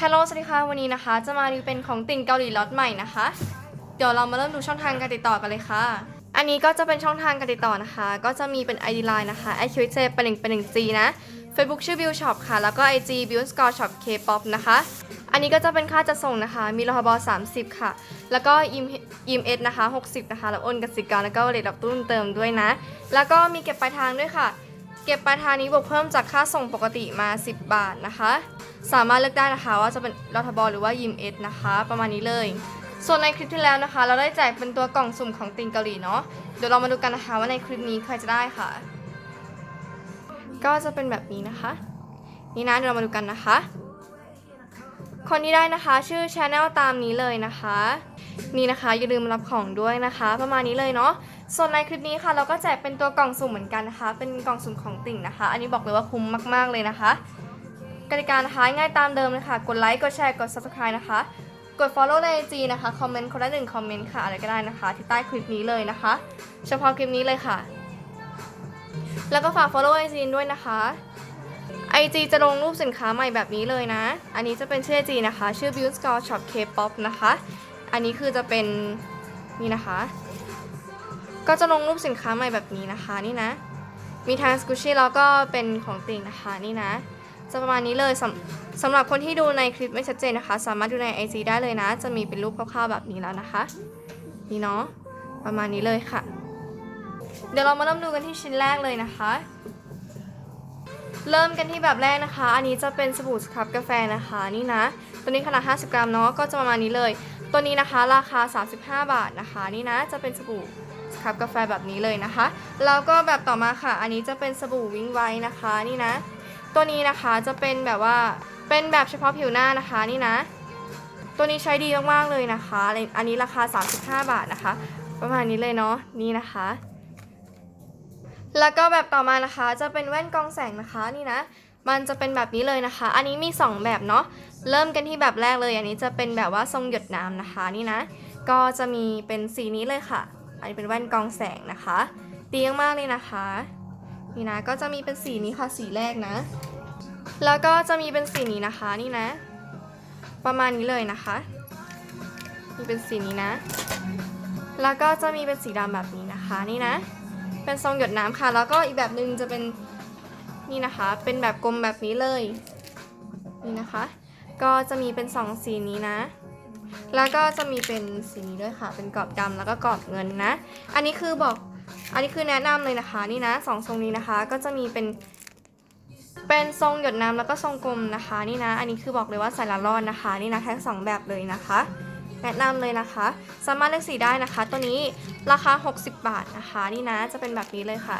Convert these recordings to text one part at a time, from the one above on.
ฮัลโหลสวัสดีค่ะ วันนี้นะคะ จะมารีวิวเป็นของติ่งเกาหลีล็อตใหม่นะคะ เดี๋ยวเรามาเริ่มดูช่องทางการติดต่อกันเลยค่ะ อันนี้ก็จะเป็นช่องทางการติดต่อนะคะ ก็จะมีเป็น ID Line นะคะ i q j เป็นหนึ่งเป็นหนึ่ง G นะ Facebook ชื่อ Bill Shop ค่ะ แล้วก็ IG Bill Score Shop K-pop นะคะ อันนี้ก็จะเป็นค่าจัดส่งนะคะ มีรหบ30 ค่ะ แล้วก็อิมอิมเอสนะคะ 60 นะคะ แล้วโอนกสิกรแล้วก็เลทรับตุ้นเติมด้วยนะ แล้วก็มีเก็บปลายทางด้วยค่ะ เก็บปลายทางนี้บวกเพิ่มจากค่าส่งปกติมา 10 บาทนะคะ สามารถเลือกได้นะคะว่าจะเป็นรัฐบอลหรือว่ายิมเอสนะคะ ประมาณนี้เลย ส่วนในคลิปที่แล้วนะคะ เราได้แจกเป็นตัวกล่องสุ่มของติงเกาหลีเนาะเดี๋ยวเรามาดูกันนะคะว่าในคลิปนี้ใครจะได้ค่ะ ก็จะเป็นแบบนี้นะคะ นี่นะเดี๋ยวเรามาดูกันนะคะ คนที่ได้นะคะ ชื่อช anel ตามนี้เลยนะคะ นี่นะคะ อย่าลืมรับของด้วยนะคะ ประมาณนี้เลยเนาะส่วนในคลิปนี้ค่ะ เราก็แจกเป็นตัวกล่องสุ่มเหมือนกันนะคะ เป็นกล่องสุ่มของติ่งนะคะ อันนี้บอกเลยว่าคุ้มมากๆเลยนะคะกติกานะคะง่ายตามเดิมเลยค่ะ กดไลค์กดแชร์กด subscribe นะคะ กด follow ใน IG นะคะคอมเมนต์คนละหนึ่งคอมเมนต์ค่ะอะไรก็ได้นะคะ ที่ใต้คลิปนี้เลยนะคะ เฉพาะคลิปนี้เลยค่ะ แล้วก็ฝาก follow IG ด้วยนะคะ IG จะลงรูปสินค้าใหม่แบบนี้เลยนะ อันนี้จะเป็นชื่อ IG นะคะ ชื่อ Beauty Score Shop K-pop นะคะ อันนี้คือจะเป็นนี่นะคะ ก็จะลงรูปสินค้าใหม่แบบนี้นะคะนี่นะ มีทางสกูชี่แล้วก็เป็นของติ่งนะคะนี่นะ จะประมาณนี้เลยสำสำหรับคนที่ดูในคลิปไม่ชัดเจนนะคะ สามารถดูใน IG ได้เลยนะ จะมีเป็นรูปคร่าวๆแบบนี้แล้วนะคะ นี่เนาะประมาณนี้เลยค่ะ เดี๋ยวเรามาเริ่มดูกันที่ชิ้นแรกเลยนะคะ เริ่มกันที่แบบแรกนะคะ อันนี้จะเป็นสบู่สครับกาแฟนะคะ นี่นะ ตัวนี้ขนาด 50 กรัมเนาะก็จะประมาณนี้เลย ตัวนี้นะคะราคา 35 บาทนะคะ นี่นะจะเป็นสบู่ครับกาแฟแบบนี้เลยนะคะ แล้วก็แบบต่อมาค่ะ อันนี้จะเป็นสบู่วิงไว้นะคะนี่นะ ตัวนี้นะคะจะเป็นแบบว่าเป็นแบบเฉพาะผิวหน้านะคะนี่นะ ตัวนี้ใช้ดีมากๆเลยนะคะ อันนี้ราคา 35 บาทนะคะ ประมาณนี้เลยเนาะนี่นะคะแล้วก็แบบต่อมานะคะจะเป็นแว่นกองแสงนะคะนี่นะ มันจะเป็นแบบนี้เลยนะคะ อันนี้มี 2 แบบเนาะ เริ่มกันที่แบบแรกเลย อันนี้จะเป็นแบบว่าทรงหยดน้ำนะคะนี่นะ ก็จะมีเป็นสีนี้เลยค่ะ อันนี้เป็นแว่นกองแสงนะคะดีมากเลยนะคะ นี่นะ ก็จะมีเป็นสีนี้ค่ะ สีแรกนะ แล้วก็จะมีเป็นสีนี้นะคะนี่นะ ประมาณนี้เลยนะคะนี่เป็นสีนี้นะ แล้วก็จะมีเป็นสีดำแบบนี้นะคะ นี่นะ เป็นทรงหยดน้ำค่ะ แล้วก็อีกแบบหนึ่งจะเป็น นี่นะคะ เป็นแบบกลมแบบนี้เลย นี่นะคะ ก็จะมีเป็นสองสีนี้นะ แล้วก็จะมีเป็นสีนี้ด้วยค่ะ เป็นกรอบดำแล้วก็กรอบเงินนะ อันนี้คือบอก อันนี้คือแนะนำเลยนะคะ นี่นะสองทรงนี้นะคะ ก็จะมีเป็น เป็นทรงหยดน้ำแล้วก็ทรงกลมนะคะ นี่นะ อันนี้คือบอกเลยว่าใส่ละรอดนะคะ นี่นะทั้งสองแบบเลยนะคะแนะนำเลยนะคะ สามารถเลือกสีได้นะคะ ตัวนี้ราคา 60 บาทนะคะ นี่นะจะเป็นแบบนี้เลยค่ะ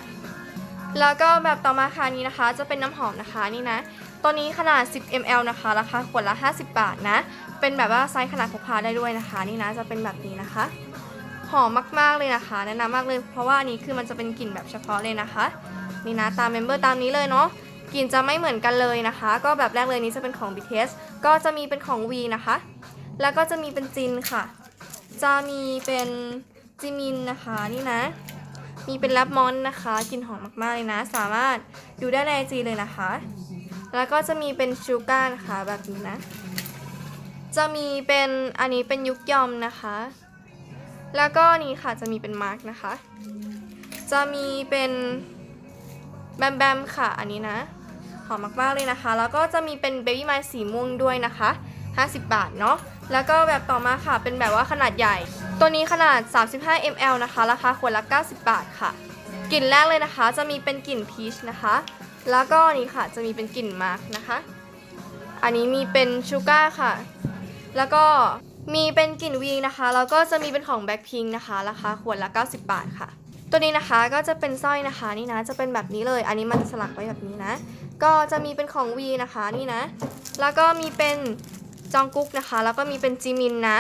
แล้วก็แบบต่อมาค่ะนี้นะคะ จะเป็นน้ำหอมนะคะนี่นะ ตัวนี้ขนาด 10 ml นะคะราคาขวดละ 50 บาทนะ เป็นแบบว่าไซส์ขนาดพกพาได้ด้วยนะคะ นี่นะจะเป็นแบบนี้นะคะ หอมมากๆเลยนะคะ แนะนำมากเลยเพราะว่าอันนี้คือมันจะเป็นกลิ่นแบบเฉพาะเลยนะคะ นี่นะตามเมมเบอร์ตามนี้เลยเนาะกลิ่นจะไม่เหมือนกันเลยนะคะ ก็แบบแรกเลยนี้จะเป็นของ BTS ก็จะมีเป็นของ V นะคะ แล้วก็จะมีเป็นจินค่ะ จะมีเป็นจิมินนะคะนี่นะ มีเป็นแรปมอนนะคะกลิ่นหอมมากๆเลยนะ สามารถดูได้ในไอจีเลยนะคะ แล้วก็จะมีเป็นชูการ์นะคะแบบนี้นะ จะมีเป็นอันนี้เป็นยุกยอมนะคะ แล้วก็นี่ค่ะจะมีเป็นมาร์กนะคะ จะมีเป็นแบมแบมค่ะอันนี้นะหอมมากๆเลยนะคะ แล้วก็จะมีเป็นเบบี้ไมล์สีม่วงด้วยนะคะ 50 บาทเนาะแล้วก็แบบต่อมาค่ะเป็นแบบว่าขนาดใหญ่ ตัวนี้ขนาด 35 ml นะคะ ราคาขวดละ 90 บาทค่ะ กลิ่นแรกเลยนะคะ จะมีเป็นกลิ่นพีชนะคะ แล้วก็นี่ค่ะ จะมีเป็นกลิ่นมาร์กนะคะ อันนี้มีเป็นชูการ์ค่ะ แล้วก็มีเป็นกลิ่นวีนะคะ แล้วก็จะมีเป็นของแบ็คพิงนะคะ ราคาขวดละ 90 บาทค่ะ ตัวนี้นะคะก็จะเป็นสร้อยนะคะนี่นะ จะเป็นแบบนี้เลย อันนี้มันจะสลักไว้แบบนี้นะ ก็จะมีเป็นของวีนะคะนี่นะ แล้วก็มีเป็นจองกุ๊กนะคะ แล้วก็มีเป็นจีมินนะ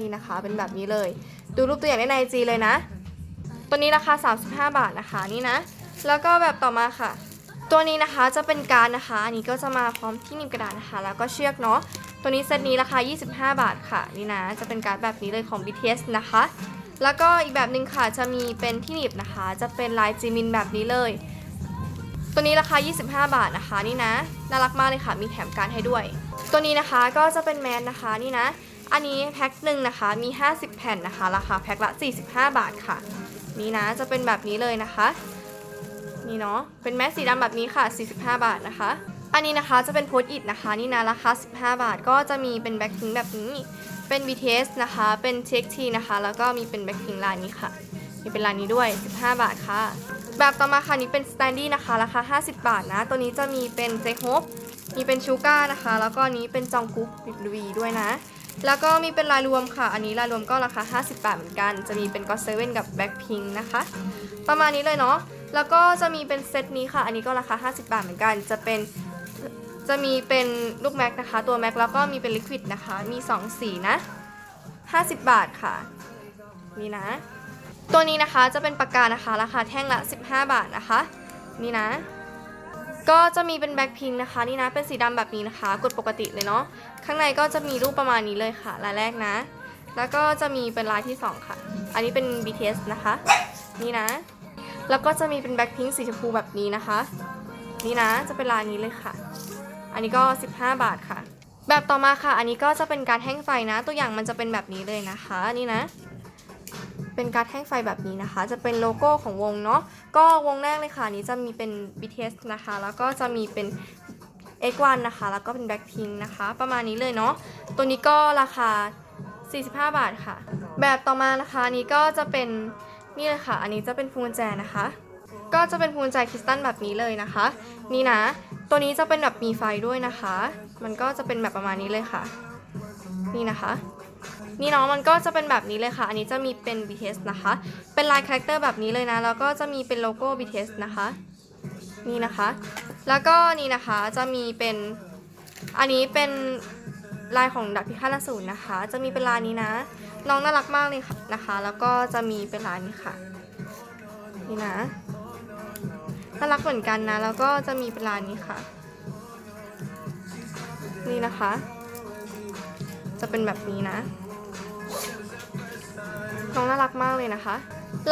นี่นะคะ เป็นแบบนี้เลย ดูรูปตัวอย่างได้ในจีเลยนะ ตัวนี้ราคา 35 บาทนะคะนี่นะ แล้วก็แบบต่อมาค่ะ ตัวนี้นะคะจะเป็นการนะคะ อันนี้ก็จะมาพร้อมที่หนีบกระดาษนะคะ แล้วก็เชือกเนาะ ตัวนี้เซตนี้ราคา 25 บาทค่ะนี่นะ จะเป็นการแบบนี้เลยของ BTS นะคะ แล้วก็อีกแบบหนึ่งค่ะจะมีเป็นที่หนีบนะคะ จะเป็นลายจีมินแบบนี้เลย ตัวนี้ราคา 25 บาทนะคะนี่นะ น่ารักมากเลยค่ะ มีแถมการให้ด้วยตัวนี้นะคะก็จะเป็นแมสนะคะนี่นะ อันนี้แพ็คหนึ่งนะคะมี 50 แผ่นนะคะ ราคาแพ็คละ 45 บาทค่ะ นี่นะจะเป็นแบบนี้เลยนะคะ นี่เนาะเป็นแมสสีดำแบบนี้ค่ะ 45 บาทนะคะ อันนี้นะคะจะเป็นโพสต์อิทนะคะ นี่นะราคา 15 บาท ก็จะมีเป็นแบ็คพิงแบบนี้ เป็น BTS นะคะ เป็น TXT นะคะ แล้วก็มีเป็นแบ็คพิงลายนี้ค่ะมีเป็นลายนี้ด้วย 15 บาทค่ะ แบบต่อมาค่ะนี้เป็น Standy นะคะ ราคา 50 บาทนะ ตัวนี้จะมีเป็น j h o p e มีเป็นชูก้านะคะ แล้วก็นนี้เป็นจองกุ๊กวีด้วยนะ แล้วก็มีเป็นลายรวมค่ะ อันนี้ลายรวมก็ราคา 50 บาทเหมือนกัน จะมีเป็นก็เซเว่นกับแบ็คพิงนะคะ ประมาณนี้เลยเนาะ แล้วก็จะมีเป็นเซตนี้ค่ะ อันนี้ก็ราคา 50 บาทเหมือนกัน จะเป็น จะมีเป็นลูกแม็กนะคะ ตัวแม็กแล้วก็มีเป็นลิควิดนะคะ มี 2 สีนะ 50 บาทค่ะ นี่นะ ตัวนี้นะคะจะเป็นปากกานะคะ ราคาแท่งละ 15 บาทนะคะ นี่นะ ก็จะมีเป็นแบ็คพิงนะคะนี่นะเป็นสีดำแบบนี้นะคะ กดปกติเลยเนาะข้างในก็จะมีรูปประมาณนี้เลยค่ะลายแรกนะ แล้วก็จะมีเป็นลายที่ 2 ค่ะ อันนี้เป็น BTS นะคะ นี่นะ แล้วก็จะมีเป็นแบ็คพิงสีชมพูแบบนี้นะคะ นี่นะจะเป็นลายนี้เลยค่ะ อันนี้ก็ 15 บาทค่ะ แบบต่อมาค่ะ อันนี้ก็จะเป็นการแห้งไฟนะ ตัวอย่างมันจะเป็นแบบนี้เลยนะคะ นี่นะ เป็นการดแท่งไฟแบบนี้นะคะ จะเป็นโลโก้ของวงเนาะก็วงแรกเลยค่ะนี้จะมีเป็น BTS นะคะ แล้วก็จะมีเป็น X1 นะคะ แล้วก็เป็น Blackpink นะคะ ประมาณนี้เลยเนาะตัวนี้ก็ราคา 45 บาทค่ะ แบบต่อมานะคะอันนี้ก็จะเป็นนี่เลยค่ะ อันนี้จะเป็นพวงกุญแจนะคะ ก็จะเป็นพวงกุญแจคริสตัลแบบนี้เลยนะคะ นี่นะ ตัวนี้จะเป็นแบบมีไฟด้วยนะคะ มันก็จะเป็นแบบประมาณนี้เลยค่ะ นี่นะคะ นี่เนาะมันก็จะเป็นแบบนี้เลยค่ะ อันนี้จะมีเป็น BTS นะคะ เป็นลายคาแรคเตอร์แบบนี้เลยนะ แล้วก็จะมีเป็นโลโก้ BTS นะคะ นี่นะคะ แล้วก็นี่นะคะจะมีเป็น อันนี้เป็นลายของดักพิฆาตสูรนะคะ จะมีเป็นลายนี้นะ น้องน่ารักมากเลยค่ะนะคะ แล้วก็จะมีเป็นลายนี้ค่ะ นี่นะ น่ารักเหมือนกันนะ แล้วก็จะมีเป็นลายนี้ค่ะ นี่นะคะ จะเป็นแบบนี้นะ น้องน่ารักมากเลยนะคะ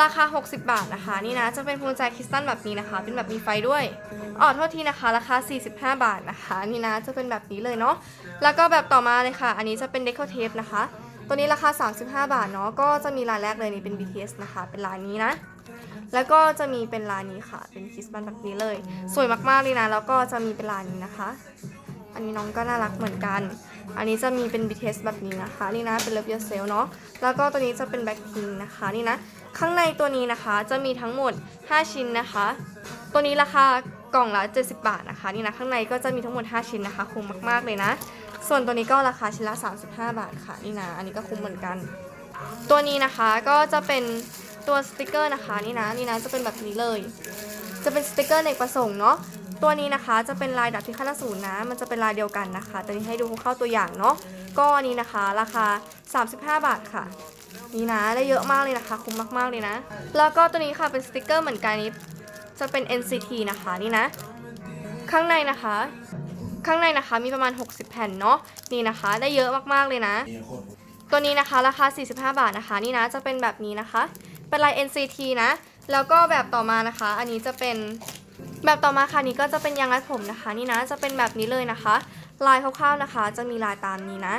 ราคา 60 บาทนะคะ นี่นะจะเป็นพวงกุญแจคริสตัลแบบนี้นะคะ เป็นแบบมีไฟด้วยอ๋อโทษทีนะคะ ราคา 45 บาทนะคะ นี่นะจะเป็นแบบนี้เลยเนาะแล้วก็แบบต่อมาเลยค่ะ อันนี้จะเป็นเดคอเทปนะคะตัวนี้ราคา 35 บาทเนาะก็จะมีลายแรกเลยนี่เป็น BTS นะคะ เป็นลายนี้นะ แล้วก็จะมีเป็นลายนี้ค่ะ เป็นคริสตัลแบบนี้เลย สวยมากๆเลยนะ แล้วก็จะมีเป็นลายนี้นะคะ อันนี้น้องก็น่ารักเหมือนกัน อันนี้จะมีเป็น BTS แบบนี้นะคะ นี่นะเป็น Love Yourself เนาะแล้วก็ตัวนี้จะเป็น Blackpink นะคะนี่นะข้างในตัวนี้นะคะจะมีทั้งหมด 5 ชิ้นนะคะ ตัวนี้ราคากล่องละ 70 บาทนะคะนี่นะข้างในก็จะมีทั้งหมด 5 ชิ้นนะคะคุ้มมากๆเลยนะ ส่วนตัวนี้ก็ราคาชิ้นละ 35 บาทค่ะนี่นะอันนี้ก็คุ้มเหมือนกัน ตัวนี้นะคะก็จะเป็นตัวสติกเกอร์นะคะนี่นะนี่นะจะเป็นแบบนี้เลย จะเป็นสติกเกอร์เอกประสงค์เนาะ ตัวนี้นะคะจะเป็นลายดับพิฆาตอสูรนะ มันจะเป็นลายเดียวกันนะคะ ตัวนี้ให้ดูเข้าตัวอย่างเนาะ ก็นนี้นะคะ ราคา 35 บาทค่ะ นี่นะได้เยอะมากเลยนะคะ คุ้มมากๆเลยนะ แล้วก็ตัวนี้ค่ะเป็นสติกเกอร์เหมือนกันนี้ จะเป็น NCT นะคะนี่นะ ข้างในนะคะ ข้างในนะคะมีประมาณ 60 แผ่นเนาะ นี่นะคะ ได้เยอะมากๆเลยนะ ตัวนี้นะคะราคา 45 บาทนะคะ นี่นะจะเป็นแบบนี้นะคะ เป็นลาย NCT นะ แล้วก็แบบต่อมานะคะ อันนี้จะเป็น แบบต่อมาค่ะนี้ก็จะเป็นยางรัดผมนะคะนี่นะจะเป็นแบบนี้เลยนะคะ ลายคร่าวๆนะคะ จะมีลายตามนี้นะ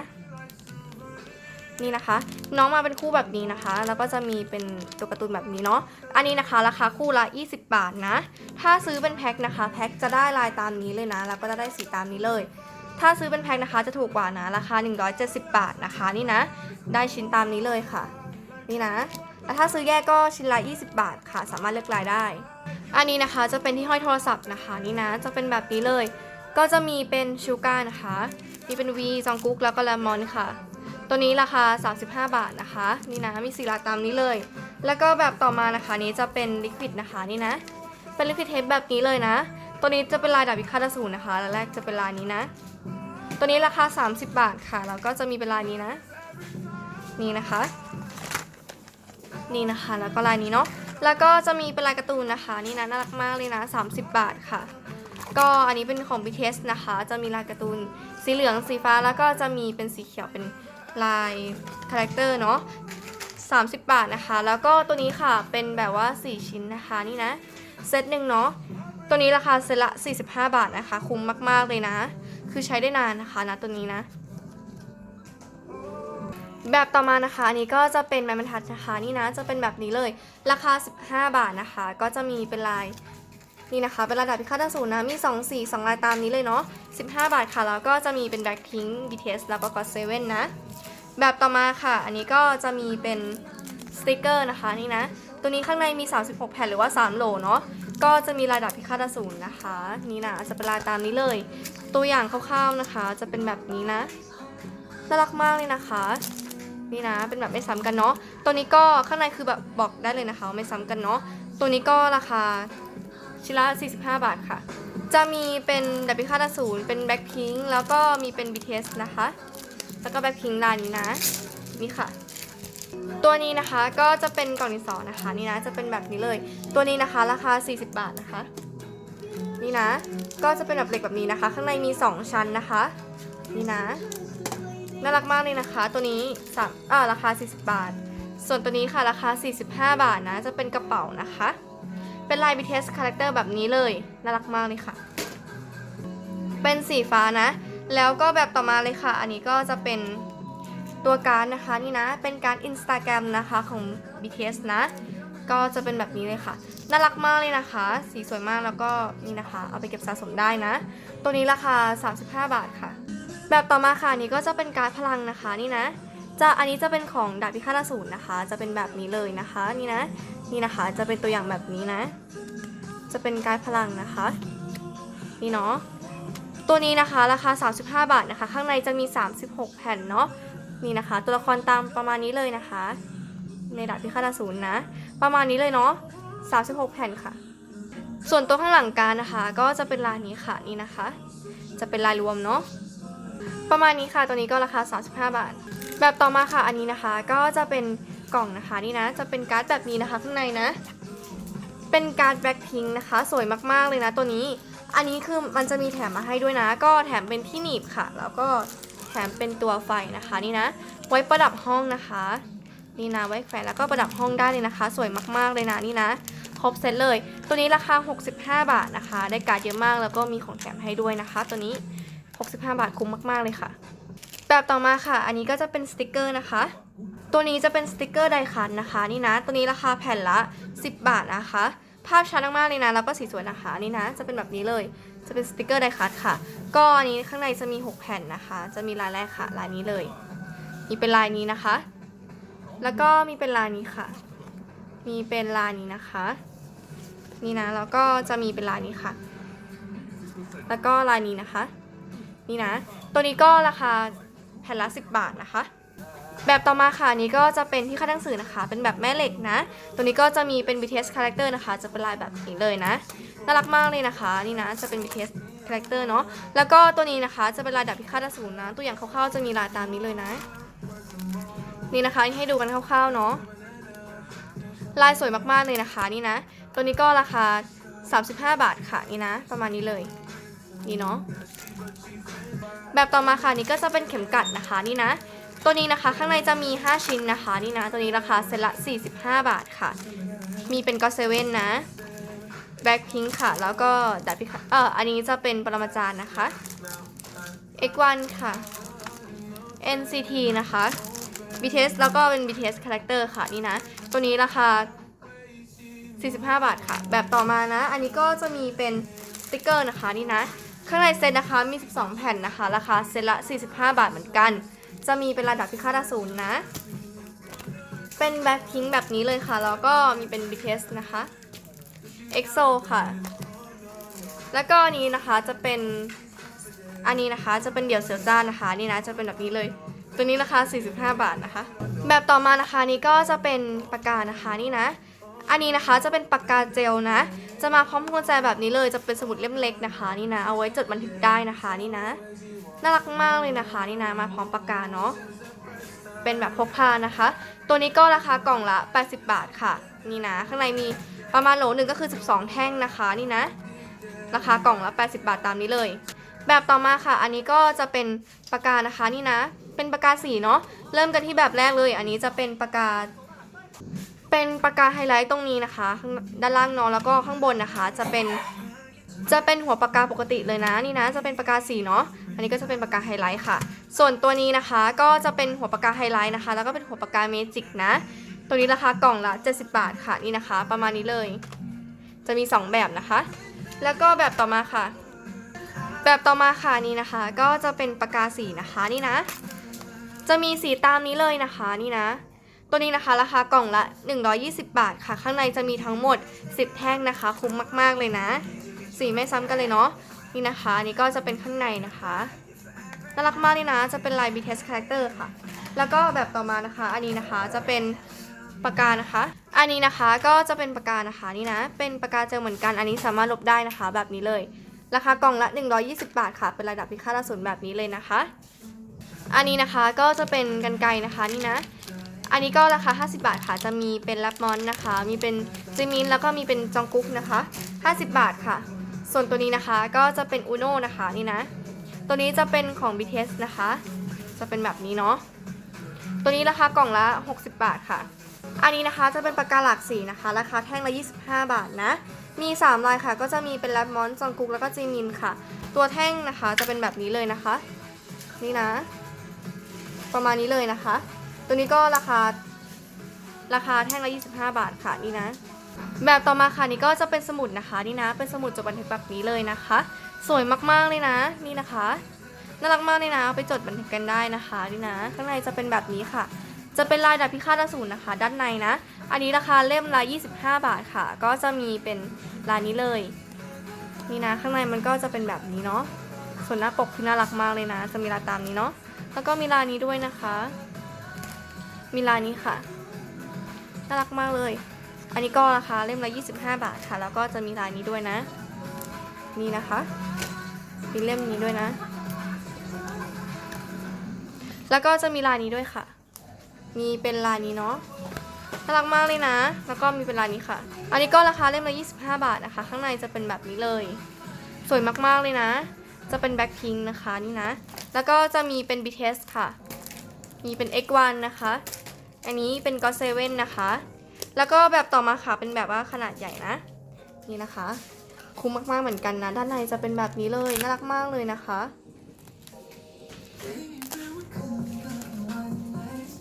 นี่นะคะ น้องมาเป็นคู่แบบนี้นะคะ แล้วก็จะมีเป็นตัวการ์ตูนแบบนี้เนาะอันนี้นะคะราคาคู่ละ 20 บาทนะ ถ้าซื้อเป็นแพ็คนะคะแพ็คจะได้ลายตามนี้เลยนะ แล้วก็จะได้สีตามนี้เลย ถ้าซื้อเป็นแพ็คนะคะจะถูกกว่านะราคา 170 บาทนะคะนี่นะ ได้ชิ้นตามนี้เลยค่ะ นี่นะแล้วถ้าซื้อแยกก็ชิ้นละ 20 บาทค่ะ สามารถเลือกลายได้ อันนี้นะคะจะเป็นที่ห้อยโทรศัพท์นะคะนี่นะจะเป็นแบบนี้เลย ก็จะมีเป็นชูการ์นะคะมีเป็นวีจองกุ๊กแล้วก็แลมอนค่ะ ตัวนี้ราคา 35 บาทนะคะ นี่นะมีสีลายตามนี้เลย แล้วก็แบบต่อมานะคะนี้จะเป็นลิควิดนะคะนี่นะ เป็นลิควิดเทปแบบนี้เลยนะ ตัวนี้จะเป็นลายดาบพิฆาตอสูรนะคะแล้วแรกจะเป็นลายนี้นะ ตัวนี้ราคา 30 บาทค่ะแล้วก็จะมีเป็นลายนี้นะ นี่นะคะ นี่นะคะแล้วก็ลายนี้เนาะ แล้วก็จะมีเป็นลายการ์ตูนนะคะ นี่นะน่ารักมากเลยนะ 30 บาทค่ะ ก็อันนี้เป็นของ BTS นะคะ จะมีลายการ์ตูนสีเหลืองสีฟ้าแล้วก็จะมีเป็นสีเขียวเป็นลายคาแรคเตอร์เนาะ30 บาทนะคะ แล้วก็ตัวนี้ค่ะเป็นแบบว่า 4 ชิ้นนะคะนี่นะเซตหนึ่งเนาะตัวนี้ราคาเซตละ 45 บาทนะคะ คุ้มมากๆเลยนะ คือใช้ได้นานนะคะนะตัวนี้นะ แบบต่อมานะคะ อันนี้ก็จะเป็นไม้บรรทัดนะคะ นี่นะจะเป็นแบบนี้เลย ราคา 15 บาทนะคะ ก็จะมีเป็นลายนี่นะคะ เป็นระดับพิฆาตอสูรนะ มี 2 สี2ลายตามนี้เลยเนาะ 15 บาทค่ะ แล้วก็จะมีเป็น Blackpink BTS แล้วก็ GOT7 นะ แบบต่อมาค่ะ อันนี้ก็จะมีเป็นสติกเกอร์นะคะนี่นะ ตัวนี้ข้างในมี 36 แผ่นหรือว่า 3 โหลเนาะ ก็จะมีระดับพิฆาตอสูรนะคะ นี่นะจะเป็นลายตามนี้เลย ตัวอย่างคร่าวๆนะคะ จะเป็นแบบนี้นะ น่ารักมากเลยนะคะ นี่นะ เป็นแบบไม่ซ้ำกันเนาะ ตัวนี้ก็ข้างในคือแบบบอกได้เลยนะคะไม่ซ้ำกันเนาะ ตัวนี้ก็ราคาชิ้นละ 45 บาทค่ะ จะมีเป็นดับบิคาตาศูนย์เป็นแบ็คพิงแล้วก็มีเป็น BTS นะคะ แล้วก็แบ็คพิงลายนี้นะ นี่ค่ะ ตัวนี้นะคะก็จะเป็นกล่องดินสอนะคะ นี่นะจะเป็นแบบนี้เลย ตัวนี้นะคะราคา 40 บาทนะคะ นี่นะ ก็จะเป็นแบบเหล็กแบบนี้นะคะ ข้างในมี 2 ชั้นนะคะ นี่นะ น่ารักมากเลยนะคะ ตัวนี้สามอ่าราคา 40 บาท ส่วนตัวนี้ค่ะราคา 45 บาทนะ จะเป็นกระเป๋านะคะ เป็นลาย BTS Character แบบนี้เลย น่ารักมากเลยค่ะ เป็นสีฟ้านะ แล้วก็แบบต่อมาเลยค่ะ อันนี้ก็จะเป็นตัวการ์ดนะคะนี่นะเป็นการ์ด Instagram นะคะของ BTS นะ ก็จะเป็นแบบนี้เลยค่ะ น่ารักมากเลยนะคะ สีสวยมากแล้วก็นี่นะคะ เอาไปเก็บสะสมได้นะ ตัวนี้ราคา 35 บาทค่ะ แบบต่อมาค่ะนนี้ก็จะเป็นการ์ดพลังนะคะนี่นะ จะอันนี้จะเป็นของดาบพิฆาตอสูรนะคะ จะเป็นแบบนี้เลยนะคะนี่นะนี่นะคะจะเป็นตัวอย่างแบบนี้นะ จะเป็นการ์ดพลังนะคะนี่เนาะตัวนี้นะคะราคา 35 บาทนะคะ ข้างในจะมี 36 แผ่นเนาะนี่นะคะ ตัวละครตามประมาณนี้เลยนะคะ ในดาบพิฆาตอสูรนะ ประมาณนี้เลยเนาะ36 แผ่นค่ะ ส่วนตัวข้างหลังการนะคะ ก็จะเป็นลายนี้ค่ะนี่นะคะ จะเป็นลายรวมเนาะ ประมาณนี้ค่ะ ตัวนี้ก็ราคา 35 บาท แบบต่อมาค่ะ อันนี้นะคะ ก็จะเป็นกล่องนะคะนี่นะ จะเป็นการ์ดแบบนี้นะคะ ข้างในนะ เป็นการ์ดแบล็คพิงนะคะ สวยมากๆเลยนะตัวนี้ อันนี้คือมันจะมีแถมมาให้ด้วยนะ ก็แถมเป็นที่หนีบค่ะ แล้วก็แถมเป็นตัวไฟนะคะนี่นะ ไว้ประดับห้องนะคะ นี่นะไว้แขวนแล้วก็ประดับห้องได้เลยนะคะ สวยมากๆเลยนะนี่นะครบเซตเลย ตัวนี้ราคา 65 บาทนะคะ ได้การ์ดเยอะมากแล้วก็มีของแถมให้ด้วยนะคะ ตัวนี้ 65 บาทคุ้มมาก ๆ เลยค่ะ แบบต่อมาค่ะ อันนี้ก็จะเป็นสติกเกอร์นะคะ ตัวนี้จะเป็นสติกเกอร์ไดคันนะคะ นี่นะ ตัวนี้ราคาแผ่นละ 10 บาทนะคะ ภาพชัดมากๆเลยนะ แล้วก็สีสวยนะคะ นี่นะ จะเป็นแบบนี้เลย จะเป็นสติกเกอร์ไดคัทค่ะ ก็อันนี้ข้างในจะมี 6 แผ่นนะคะ จะมีลายแรกค่ะ ลายนี้เลย มีเป็นลายนี้นะคะ แล้วก็มีเป็นลายนี้ค่ะ มีเป็นลายนี้นะคะ นี่นะ แล้วก็จะมีเป็นลายนี้ค่ะ แล้วก็ลายนี้นะคะ นี่นะ ตัวนี้ก็ราคาแผ่นละ10 บาทนะคะ แบบต่อมาค่ะนี้ก็จะเป็นที่คัดหนังสือนะคะ เป็นแบบแม่เหล็กนะ ตัวนี้ก็จะมีเป็น BTS character นะคะ จะเป็นลายแบบนี้เลยนะ น่ารักมากเลยนะคะ นี่นะจะเป็น BTS character เนาะ แล้วก็ตัวนี้นะคะจะเป็นลายดับพิฆาตอสูรนะ ตัวอย่างคร่าวๆจะมีลายตามนี้เลยนะ นี่นะคะให้ดูกันคร่าวๆเนาะ ลายสวยมากๆเลยนะคะนี่นะ ตัวนี้ก็ราคา 35 บาทค่ะนี่นะ ประมาณนี้เลย นี่เนาะ แบบต่อมาค่ะนี่ก็จะเป็นเข็มกัดนะคะนี่นะ ตัวนี้นะคะข้างในจะมี 5 ชิ้นนะคะนี่นะ ตัวนี้ราคาเซตละ 45 บาทค่ะ มีเป็นก็เซเว่นนะแบ็คพิงค่ะ แล้วก็ดับพิคเอออันนี้จะเป็นปรมาจารย์นะคะ X1 ค่ะ NCT นะคะ BTS แล้วก็เป็น BTS Character ค่ะนี่นะ ตัวนี้ราคา 45 บาทค่ะ แบบต่อมานะ อันนี้ก็จะมีเป็นสติกเกอร์นะคะนี่นะ ข้างในเซตนะคะมี 12 แผ่นนะคะ ราคาเซตละ 45 บาทเหมือนกัน จะมีเป็นระดับพิฆาตอสูรนะ เป็นแบ็คพิงแบบนี้เลยค่ะ แล้วก็มีเป็น BTS นะคะ EXO ค่ะ แล้วก็อันนี้นะคะจะเป็นอันนี้นะคะจะเป็นเดี่ยวเสือจ้านะคะ นี่นะจะเป็นแบบนี้เลย ตัวนี้ราคา 45 บาทนะคะ แบบต่อมานะคะนี่ก็จะเป็นปากกานะคะนี่นะ อันนี้นะคะจะเป็นปากกาเจลนะ จะมาพร้อมพวงกุญแจแบบนี้เลยจะเป็นสมุดเล่มเล็กนะคะนี่นะ เอาไว้จดบันทึกได้นะคะนี่นะ น่ารักมากเลยนะคะนี่นะมาพร้อมปากกาเนาะเป็นแบบพกพานะคะ ตัวนี้ก็ราคากล่องละ 80 บาทค่ะ นี่นะ ข้างในมีประมาณโหลหนึ่งก็คือ 12 แท่งนะคะนี่นะ ราคากล่องละ 80 บาทตามนี้เลย แบบต่อมาค่ะ อันนี้ก็จะเป็นปากกานะคะนี่นะ เป็นปากกาสีเนาะเริ่มกันที่แบบแรกเลย อันนี้จะเป็นปากกา เป็นปากกาไฮไลท์ตรงนี้นะคะ ด้านล่างเนาะแล้วก็ข้างบนนะคะ จะเป็นจะเป็นหัวปากกาปกติเลยนะนี่นะจะเป็นปากกาสีเนาะอันนี้ก็จะเป็นปากกาไฮไลท์ค่ะ ส่วนตัวนี้นะคะก็จะเป็นหัวปากกาไฮไลท์นะคะ แล้วก็เป็นหัวปากกาเมจิกนะ ตัวนี้ราคากล่องละ 70 บาทค่ะนี่นะคะ ประมาณนี้เลย จะมี 2 แบบนะคะ แล้วก็แบบต่อมาค่ะ แบบต่อมาค่ะนี่นะคะ ก็จะเป็นปากกาสีนะคะนี่นะ จะมีสีตามนี้เลยนะคะนี่นะ ตัวนี้นะคะราคากล่องละ 120 บาทค่ะ ข้างในจะมีทั้งหมด 10 แท่งนะคะ คุ้มมาก ๆ เลยนะ สีไม่ซ้ำกันเลยเนาะนี่นะคะอันนี่ก็จะเป็นข้างในนะคะน่ารักมากเลยนะ จะเป็นลาย BTS character ค่ะ แล้วก็แบบต่อมานะคะ อันนี้นะคะจะเป็นปากกานะคะ อันนี้นะคะก็จะเป็นปากกานะคะนี่นะ เป็นปากกาเจลเหมือนกัน อันนี้สามารถลบได้นะคะ แบบนี้เลย ราคากล่องละ 120 บาทค่ะ เป็นระดับพิฆาตอสูรแบบนี้เลยนะคะ อันนี้นะคะก็จะเป็นกันไกรนะคะนี่นะ อันนี้ก็ราคา 50 บาทค่ะ จะมีเป็นแรปมอนนะคะ มีเป็นจิมินแล้วก็มีเป็นจองกุ๊กนะคะ 50 บาทค่ะ ส่วนตัวนี้นะคะก็จะเป็นอุโน่นะคะนี่นะ ตัวนี้จะเป็นของ BTS นะคะ จะเป็นแบบนี้เนาะ ตัวนี้ราคากล่องละ 60 บาทค่ะ อันนี้นะคะจะเป็นปากกาหลากสีนะคะ ราคาแท่งละ 25 บาทนะ มี 3 ลายค่ะ ก็จะมีเป็นแรปมอนจองกุ๊กแล้วก็จิมินค่ะ ตัวแท่งนะคะจะเป็นแบบนี้เลยนะคะ นี่นะ ประมาณนี้เลยนะคะ ตัวนี้ก็ราคาราคาแท่งละ 25 บาทค่ะนี่นะ แบบต่อมาค่ะนี่ก็จะเป็นสมุดนะคะนี่นะ เป็นสมุดจดบันทึกแบบนี้เลยนะคะ สวยมากๆเลยนะนี่นะคะน่ารักมากเลยนะเอาไปจดบันทึกกันได้นะคะนี่นะ ข้างในจะเป็นแบบนี้ค่ะ จะเป็นลายดาบพิฆาตอสูรนะคะ ด้านในนะ อันนี้ราคาเล่มละ 25 บาทค่ะ ก็จะมีเป็นลายนี้เลยนี่นะข้างในมันก็จะเป็นแบบนี้เนาะส่วนหน้าปกคือน่ารักมากเลยนะ จะมีลายตามนี้เนาะแล้วก็มีลายนี้ด้วยนะคะ มีลายนี้ค่ะ น่ารักมากเลย อันนี้ก็ราคาเล่มละ 25 บาทค่ะ แล้วก็จะมีลายนี้ด้วยนะ นี่นะคะ มีเล่มนี้ด้วยนะ แล้วก็จะมีลายนี้ด้วยค่ะ มีเป็นลายนี้เนาะ น่ารักมากเลยนะ แล้วก็มีเป็นลายนี้ค่ะ อันนี้ก็ราคาเล่มละ 25 บาทนะคะ ข้างในจะเป็นแบบนี้เลย สวยมากๆเลยนะ จะเป็นแบ็คพิงนะคะนี่นะ แล้วก็จะมีเป็น BTS ค่ะมีเป็น X1 นะคะ อันนี้เป็น God Seven นะคะ แล้วก็แบบต่อมาค่ะเป็นแบบว่าขนาดใหญ่นะ นี่นะคะ คุ้มมากๆเหมือนกันนะ ด้านในจะเป็นแบบนี้เลย น่ารักมากเลยนะคะ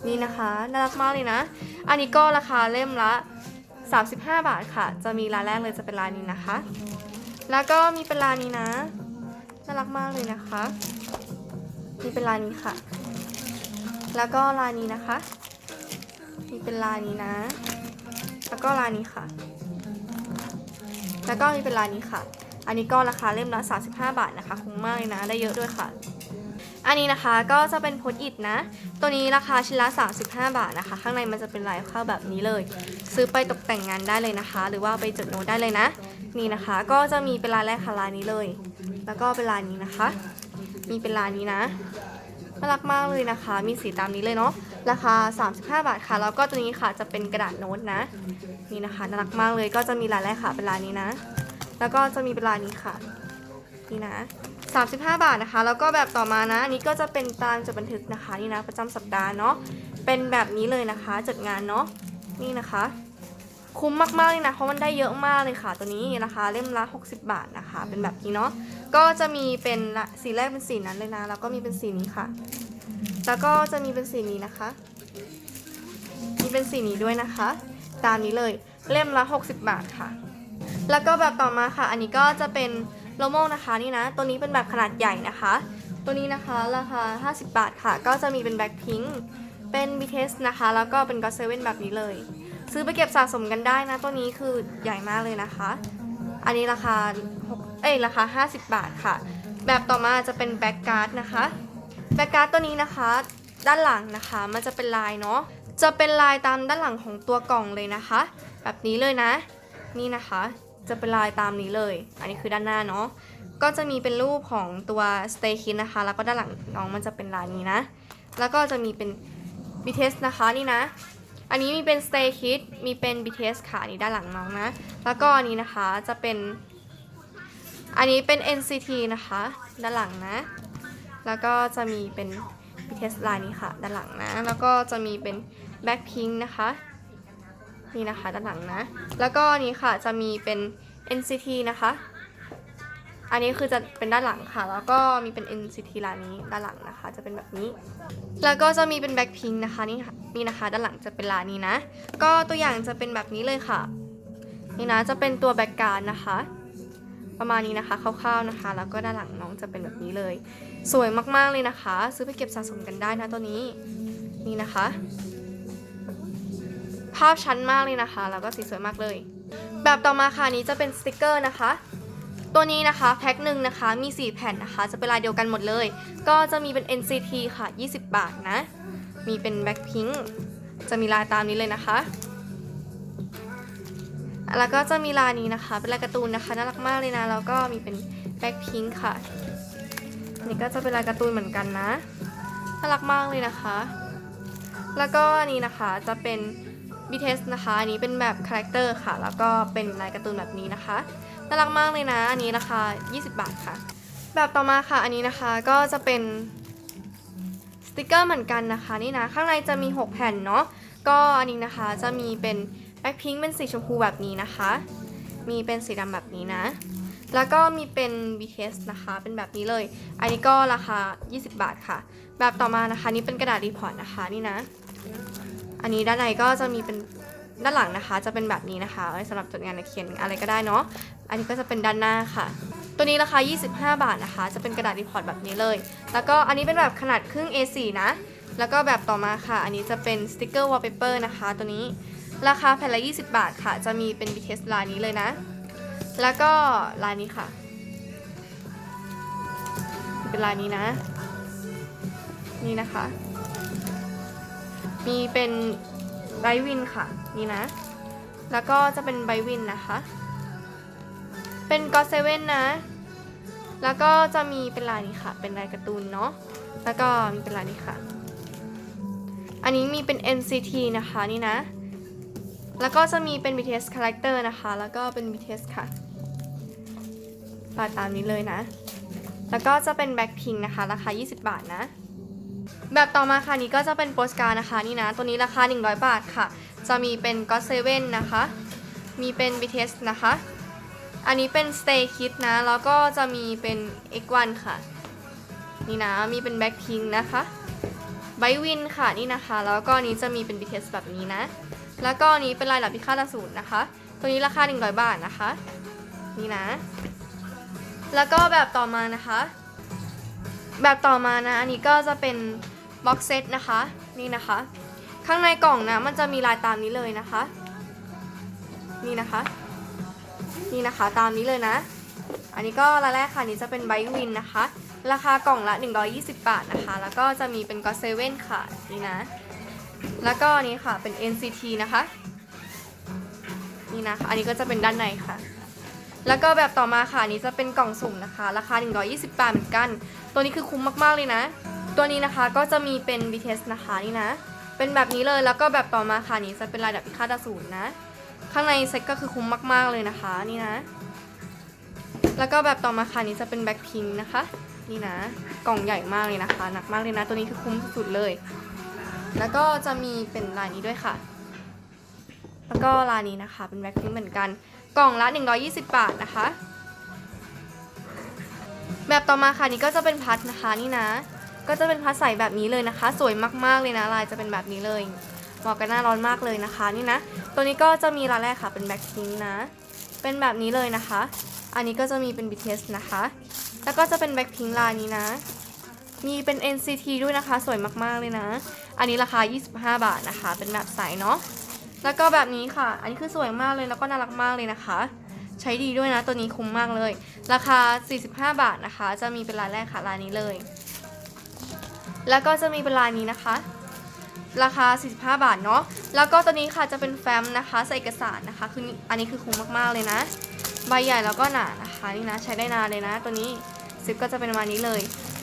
นี่นะคะ น่ารักมากเลยนะ อันนี้ก็ราคาเล่มละ 35 บาทค่ะ จะมีลายแรกเลยจะเป็นลายนี้นะคะ แล้วก็มีเป็นลายนี้นะ น่ารักมากเลยนะคะ มีเป็นลายนี้ค่ะ แล้วก็ลายนี้นะคะ มีเป็นลายนี้นะ แล้วก็ลายนี้ค่ะ แล้วก็มีเป็นลายนี้ค่ะ อันนี้ก็ราคาเล่มละ 35 บาทนะคะ คุ้มมากเลยนะ ได้เยอะด้วยค่ะ อันนี้นะคะก็จะเป็นโพสอิทนะ ตัวนี้ราคาชิ้นละ 35 บาทนะคะ ข้างในมันจะเป็นลายข้าวแบบนี้เลย ซื้อไปตกแต่งงานได้เลยนะคะ หรือว่าไปจดโน้ตได้เลยนะ นี่นะคะ ก็จะมีเป็นลายแรกค่ะลายนี้เลย แล้วก็เป็นลายนี้นะคะ มีเป็นลายนี้นะ น่ารักมากเลยนะคะ มีสีตามนี้เลยเนาะ ราคา 35 บาทค่ะ แล้วก็ตัวนี้ค่ะจะเป็นกระดาษโน้ตนะ นี่นะคะน่ารักมากเลย ก็จะมีลายแรกค่ะเป็นลายนี้นะ แล้วก็จะมีเป็นลายนี้ค่ะ นี่นะ 35 บาทนะคะ แล้วก็แบบต่อมานะ อันนี้ก็จะเป็นตารางจดบันทึกนะคะ นี่นะประจำสัปดาห์เนาะ เป็นแบบนี้เลยนะคะจดงานเนาะ นี่นะคะ คุ้มมากๆเลยนะ เพราะมันได้เยอะมากเลยค่ะ ตัวนี้ราคาเล่มละ 60 บาทนะคะ เป็นแบบนี้เนาะ ก็จะมีเป็นสีแรกเป็นสีนั้นเลยนะ แล้วก็มีเป็นสีนี้ค่ะ แล้วก็จะมีเป็นสีนี้นะคะ มีเป็นสีนี้ด้วยนะคะ ตามนี้เลย เล่มละ 60 บาทค่ะ แล้วก็แบบต่อมาค่ะ อันนี้ก็จะเป็นโลโม่นะคะนี่นะ ตัวนี้เป็นแบบขนาดใหญ่นะคะ ตัวนี้นะคะราคา 50 บาทค่ะ ก็จะมีเป็นแบ็คพิงค์เป็น BTS นะคะ แล้วก็เป็น God Seven แบบนี้เลย ซื้อไปเก็บสะสมกันได้นะ ตัวนี้คือใหญ่มากเลยนะคะ อันนี้ราคา6เอ้ยราคา 50 บาทค่ะ แบบต่อมาจะเป็นแบ็กการ์ดนะคะแบ็กการ์ดตัวนี้นะคะ ด้านหลังนะคะ มันจะเป็นลายเนาะจะเป็นลายตามด้านหลังของตัวกล่องเลยนะคะ แบบนี้เลยนะ นี่นะคะ จะเป็นลายตามนี้เลย อันนี้คือด้านหน้าเนาะก็จะมีเป็นรูปของตัว Stay Kid นะคะ แล้วก็ด้านหลังน้องมันจะเป็นลายนี้นะ แล้วก็จะมีเป็น BTS นะคะนี่นะ อันนี้มีเป็น Stay Kid มีเป็น BTS ค่ะอันนี้ด้านหลังน้องนะ แล้วก็อันนี้นะคะจะเป็น อันนี้เป็น NCT นะคะ ด้านหลังนะ แล้วก็จะมีเป็น BTS ลายนี้ค่ะ ด้านหลังนะ แล้วก็จะมีเป็น Blackpink นะคะ นี่นะคะด้านหลังนะ แล้วก็นี้ค่ะจะมีเป็น NCT นะคะ อันนี้คือจะเป็นด้านหลังค่ะ แล้วก็มีเป็น NCT ลายนี้ด้านหลังนะคะ จะเป็นแบบนี้ แล้วก็จะมีเป็นแบ็คพิงนะคะนี่ค่ะ นี่นะคะ ด้านหลังจะเป็นลายนี้นะ ก็ตัวอย่างจะเป็นแบบนี้เลยค่ะ นี่นะจะเป็นตัวแบ็กการ์ดนะคะ ประมาณนี้นะคะคร่าวๆนะคะ แล้วก็ด้านหลังน้องจะเป็นแบบนี้เลย สวยมากๆเลยนะคะ ซื้อไปเก็บสะสมกันได้นะตัวนี้นี่นะคะ ภาพชัดมากเลยนะคะ แล้วก็สีสวยมากเลย แบบต่อมาค่ะนนี้จะเป็นสติกเกอร์นะคะตัวนี้นะคะแพ็คหนึ่งนะคะมี 4 แผ่นนะคะ จะเป็นลายเดียวกันหมดเลย ก็จะมีเป็น NCT ค่ะ 20 บาทนะ มีเป็นแบ็คพิงจะมีลายตามนี้เลยนะคะ แล้วก็จะมีลายนี้นะคะ เป็นลายการ์ตูนนะคะน่ารักมากเลยนะ แล้วก็มีเป็นแบ็คพิงค่ะ นี่ก็จะเป็นลายการ์ตูนเหมือนกันนะน่ารักมากเลยนะคะ แล้วก็อันนี้นะคะจะเป็น BTS นะคะ อันนี้เป็นแบบคาแรคเตอร์ค่ะ แล้วก็เป็นลายการ์ตูนแบบนี้นะคะ น่ารักมากเลยนะ อันนี้ราคา 20 บาทค่ะ แบบต่อมาค่ะ อันนี้นะคะก็จะเป็น ติกเกอร์เหมือนกันนะคะนี่นะข้างในจะมี 6 แผ่นเนาะก็อันนี้นะคะจะมีเป็นแบ็คพิงค์เป็นสีชมพูแบบนี้นะคะ มีเป็นสีดำแบบนี้นะ แล้วก็มีเป็น BTS นะคะ เป็นแบบนี้เลย อันนี้ก็ราคา 20 บาทค่ะ แบบต่อมานะคะนี่เป็นกระดาษรีพอร์ตนะคะนี่นะ อันนี้ด้านในก็จะมีเป็น ด้านหลังนะคะจะเป็นแบบนี้นะคะสำหรับจดงานเขียนอะไรก็ได้เนาะอันนี้ก็จะเป็นด้านหน้าค่ะ ตัวนี้ราคา 25 บาทนะคะ จะเป็นกระดาษรีพอร์ตแบบนี้เลย แล้วก็อันนี้เป็นแบบขนาดครึ่ง A4 นะ แล้วก็แบบต่อมาค่ะ อันนี้จะเป็นสติกเกอร์วอลเปเปอร์นะคะ ตัวนี้ราคาแผ่นละ 20 บาทค่ะ จะมีเป็น BTS ลายนี้เลยนะ แล้วก็ลายนี้ค่ะ เป็นลายนี้นะ นี่นะคะ มีเป็น ไบวินค่ะนี่นะ แล้วก็จะเป็นไบวินนะคะ เป็นก็เซเว่นนะ แล้วก็จะมีเป็นลายนี้ค่ะ เป็นลายการ์ตูนเนาะแล้วก็มีเป็นลายนี้ค่ะ อันนี้มีเป็น NCT นะคะนี่นะ แล้วก็จะมีเป็น BTS character นะคะ แล้วก็เป็น BTS ค่ะลาตามนี้เลยนะ แล้วก็จะเป็น Blackpink นะคะ ราคา 20 บาทนะ แบบต่อมาค่ะนี้ก็จะเป็นโปสการ์นะคะนี่นะ ตัวนี้ราคา 100 บาทค่ะ จะมีเป็น God Seven นะคะ มีเป็น BTS นะคะ อันนี้เป็น Stay Kid นะ แล้วก็จะมีเป็น X1 ค่ะ นี่นะ มีเป็น Blackpink นะคะไบวินค่ะนี่นะคะ แล้วก็นี้จะมีเป็น BTS แบบนี้นะ แล้วก็นนี้เป็นลายหลับพิฆาตอสูรนะคะ ตัวนี้ราคา 100 บาทนะคะ นี่นะ แล้วก็แบบต่อมานะคะ แบบต่อมานะ อันนี้ก็จะเป็น บ็อกเซตนะคะนี่นะคะ ข้างในกล่องนะมันจะมีลายตามนี้เลยนะคะ นี่นะคะ นี่นะคะตามนี้เลยนะ อันนี้ก็รายแรกค่ะนี้จะเป็นไบวินนะคะ ราคากล่องละ 120 บาทนะคะ แล้วก็จะมีเป็นก็เซเว่นค่ะนี่นะ แล้วก็อันนี้ค่ะเป็น NCT นะคะนี่นะคะอันนี้ก็จะเป็นด้านในค่ะแล้วก็แบบต่อมาค่ะนนี้จะเป็นกล่องสุ่มนะคะ ราคา 120 บาทเหมือนกัน ตัวนี้คือคุ้มมากๆเลยนะ ตัวนี้นะคะก็จะมีเป็น BTS นะคะนี่นะ เป็นแบบนี้เลยแล้วก็แบบต่อมาค่ะอันนี้จะเป็นลายดับพิฆาตอสูรนะ ข้างในเซ็ตก็คือคุ้มมากๆเลยนะคะนี่นะ แล้วก็แบบต่อมาค่ะอันนี้จะเป็นแบ็คพิงนะคะ นี่นะ กล่องใหญ่มากเลยนะคะ หนักมากเลยนะ ตัวนี้คือคุ้มสุดๆเลย แล้วก็จะมีเป็นลายนี้ด้วยค่ะ แล้วก็ลายนี้นะคะเป็นแบ็คพิงเหมือนกัน กล่องละ120 บาทนะคะ แบบต่อมาค่ะนี่ก็จะเป็นพัดนะคะนี่นะ ก็จะเป็นพัดใสแบบนี้เลยนะคะ สวยมากๆเลยนะลายจะเป็นแบบนี้เลยเหมาะกับหน้าร้อนมากเลยนะคะนี่นะ ตัวนี้ก็จะมีลายแรกค่ะเป็นแบ็คพิงนะ เป็นแบบนี้เลยนะคะ อันนี้ก็จะมีเป็น BTS นะคะ แล้วก็จะเป็นแบ็คพิงลายนี้นะ มีเป็น NCT ด้วยนะคะ สวยมากๆเลยนะ อันนี้ราคา 25 บาทนะคะ เป็นแบบใสเนาะ แล้วก็แบบนี้ค่ะ อันนี้คือสวยมากเลยแล้วก็น่ารักมากเลยนะคะใช้ดีด้วยนะ ตัวนี้คุ้มมากเลย ราคา 45 บาทนะคะ จะมีเป็นลายแรกค่ะลายนี้เลย แล้วก็จะมีเป็นลายนี้นะคะ ราคา 45 บาทเนาะ แล้วก็ตัวนี้ค่ะจะเป็นแฟ้มนะคะใส่เอกสารนะคะ คืออันนี้คือคุ้มมากๆเลยนะ ใบใหญ่แล้วก็หนานะคะ นี่นะใช้ได้นานเลยนะ ตัวนี้ซิปก็จะเป็นประมาณนี้เลย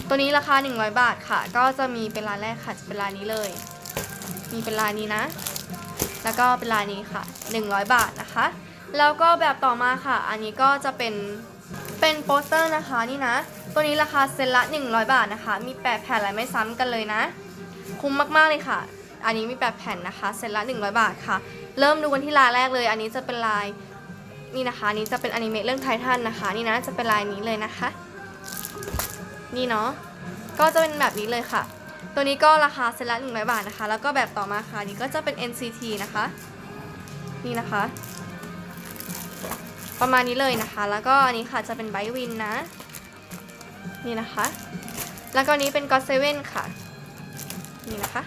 ตัวนี้ราคา 100 บาทค่ะ ก็จะมีเป็นลายแรกค่ะจะเป็นลายนี้เลย มีเป็นลายนี้นะ แล้วก็เป็นลายนี้ค่ะ 100 บาทนะคะ แล้วก็แบบต่อมาค่ะ อันนี้ก็จะเป็น เป็นโปสเตอร์นะคะนี่นะ ตัวนี้ราคาเซตละ 100 บาทนะคะ มี 8 แผ่นและไม่ซ้ำกันเลยนะ คุ้มมากๆเลยค่ะ อันนี้มี 8 แผ่นนะคะ เซตละ 100 บาทค่ะ เริ่มดูกันที่ลายแรกเลย อันนี้จะเป็นลายนี่นะคะนี้จะเป็นอนิเมะเรื่องไททันนะคะ นี่นะจะเป็นลายนี้เลยนะคะ นี่เนาะก็จะเป็นแบบนี้เลยค่ะ ตัวนี้ก็ราคาเซตละ100 บาทนะคะ แล้วก็แบบต่อมาค่ะนี่ก็จะเป็น NCT นะคะ นี่นะคะ ประมาณนี้เลยนะคะ แล้วก็อันนี้ค่ะจะเป็นไบวินนะ นี่นะคะ แล้วก็อันนี้เป็นก็อเซเว่นค่ะ นี่นะคะ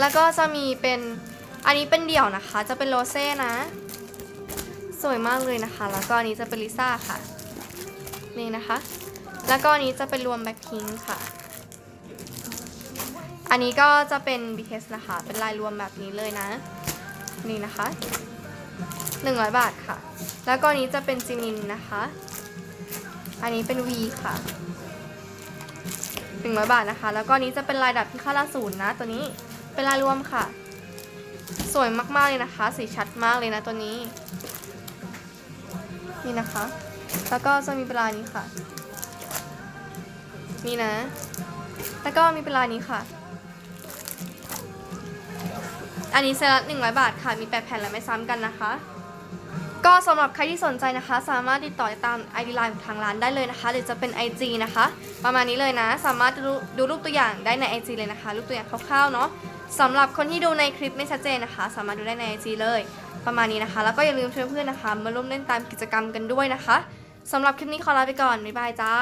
แล้วก็จะมีเป็นอันนี้เป็นเดี่ยวนะคะ จะเป็นโรเซ่นะ สวยมากเลยนะคะ แล้วก็อันนี้จะเป็นลิซ่าค่ะ นี่นะคะ แล้วก็อันนี้จะเป็นรวมแบ็คพิงค่ะ อันนี้ก็จะเป็น BTS นะคะ เป็นลายรวมแบบนี้เลยนะ นี่นะคะ 100 บาทค่ะ แล้วก็อันนี้จะเป็นจิมินนะคะ อันนี้เป็น V ค่ะ 100 บาทนะคะ แล้วก็อันนี้จะเป็นลายดับพิฆาตศูนย์นะ ตัวนี้เป็นลายรวมค่ะ สวยมากๆเลยนะคะ สีชัดมากเลยนะตัวนี้ นี่นะคะ แล้วก็จะมีเป็นลายนี้ค่ะ นี่นะ แล้วก็มีเป็นลายนี้ค่ะ อันนี้เซตละ100บาท ค่ะ มีแปดแผ่นและไม่ซ้ำกันนะคะ ก็สำหรับใครที่สนใจนะคะ สามารถติดต่อตาม ID Line ของทางร้านได้เลยนะคะ หรือจะเป็น IG นะคะ ประมาณนี้เลยนะ สามารถดูดูรูปตัวอย่างได้ใน IG เลยนะคะ รูปตัวอย่างคร่าวๆเนาะสำหรับคนที่ดูในคลิปไม่ชัดเจนนะคะ สามารถดูได้ใน IG เลย ประมาณนี้นะคะ แล้วก็อย่าลืมชวนเพื่อนนะคะ มาร่วมเล่นตามกิจกรรมกันด้วยนะคะสำหรับคลิปนี้ขอลาไปก่อน บ๊ายบายจ้า